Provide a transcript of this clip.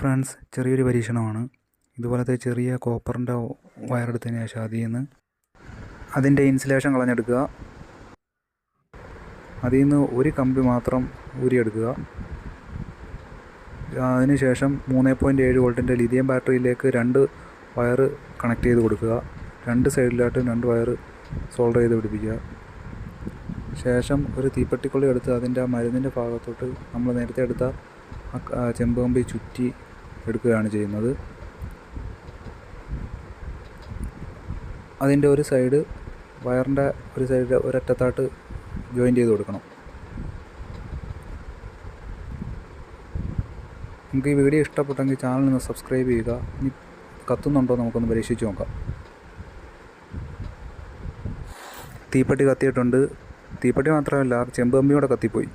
Friends ചെറിയൊരു പരീക്ഷണമാണ്. ഇതുപോലത്തെ ചെറിയ കോപ്പറിന്റെ വയറെടുത്തതിന് ശേഷം അതിൽ നിന്ന് അതിന്റെ ഇൻസുലേഷൻ കളഞ്ഞെടുക്കുക. അതിൽ നിന്ന് ഒരു കമ്പി മാത്രം ഊരിയെടുക്കുക. അതിനുശേഷം മൂന്ന് പോയിന്റ് ഏഴ് വോൾട്ടിന്റെ ലിഥിയം ബാറ്ററിയിലേക്ക് രണ്ട് വയർ കണക്ട് ചെയ്ത് കൊടുക്കുക. രണ്ട് സൈഡിലായിട്ട് രണ്ട് വയർ സോൾഡർ ചെയ്ത് പിടിപ്പിക്കുക. ശേഷം ഒരു തീപ്പെട്ടിക്കൊള്ളി എടുത്ത് അതിന്റെ ആ മരുന്നിന്റെ ഭാഗത്തോട്ട് നമ്മൾ നേരത്തെ എടുത്ത ചെമ്പ് കമ്പി ചുറ്റി എടുക്കുകയാണ് ചെയ്യുന്നത്. അതിന്റെ ഒരു സൈഡ് വയറിന്റെ ഒരു സൈഡ് ഒരറ്റത്തായിട്ട് ജോയിന്റ് ചെയ്ത് കൊടുക്കണം. നമുക്ക് ഈ വീഡിയോ ഇഷ്ടപ്പെട്ടെങ്കിൽ ചാനൽ ഒന്ന് സബ്സ്ക്രൈബ് ചെയ്യുക. ഇനി കത്തുന്നുണ്ടോ നമുക്കൊന്ന് പരീക്ഷിച്ച് നോക്കാം. തീപ്പെട്ടി കത്തിയിട്ടുണ്ട്. തീപ്പെട്ടി മാത്രമല്ല ചെമ്പ് കൂടെ കത്തിപ്പോയി.